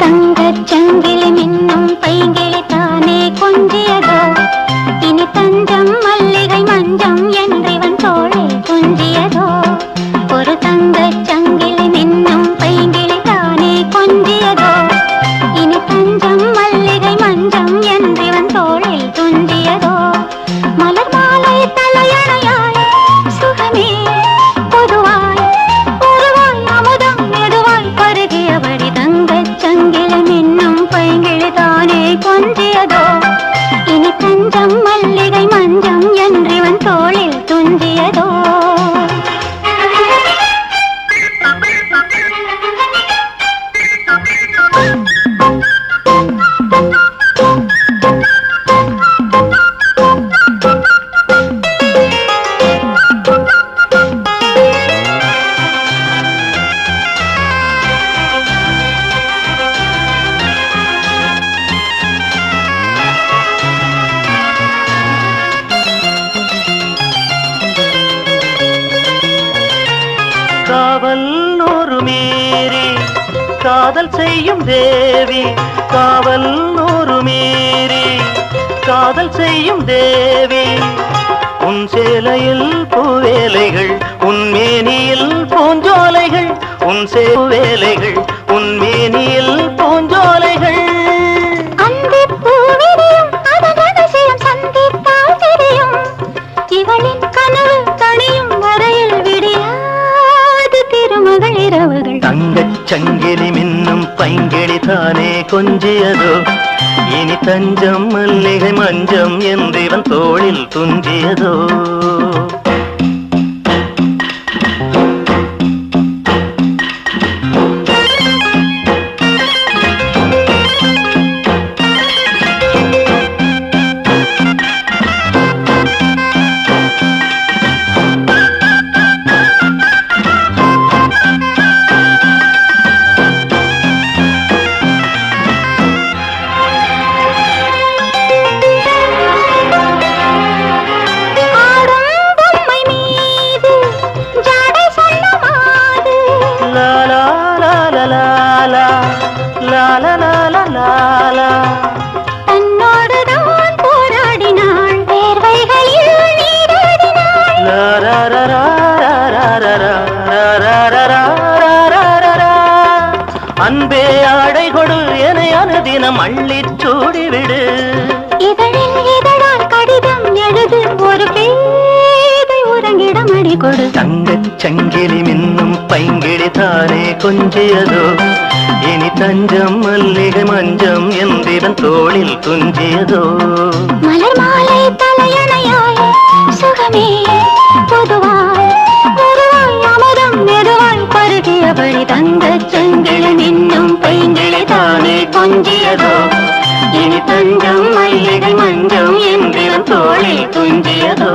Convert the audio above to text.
தங்க சங்கிலி மின்னும் பை காவல் நூறு மீறி காதல் செய்யும் தேவி காவல் நூறு மீறி காதல் செய்யும் தேவி. உன் சேலையில் பூவேலைகள் உன் மேனியில் பூஞ்சோலைகள் உன் சேவேலைகள் உன் மேனியில் சங்கிலி மின்னும் பைங்கிளி தானே கொஞ்சியதோ? இனி தஞ்சம் மல்லிகை மஞ்சம் என்றிவன் தோளில் துஞ்சியதோ? அன்பே ஆடை கொடு என அனுதினம் அள்ளிச் சூடிவிடு. கடிதம் எழுது ஒரு உறங்கிடம் அடி கொடு. தங்கச் சங்கிலி மின்னும் பைங்கிளி தானே கொஞ்சியதோ? இனி தஞ்சம் மல்லிகை மஞ்சம் என்றிவன் தோளில் துஞ்சியதோ? மலர் மாலை தலையணையாய் சுகமே அவரி தந்த செங்கிழன் என்னும் பெண்களை தானே கொஞ்சியதோ? இனி தஞ்சம் மல்லிகை மஞ்சம் என்றும் தோளில் துஞ்சியதோ?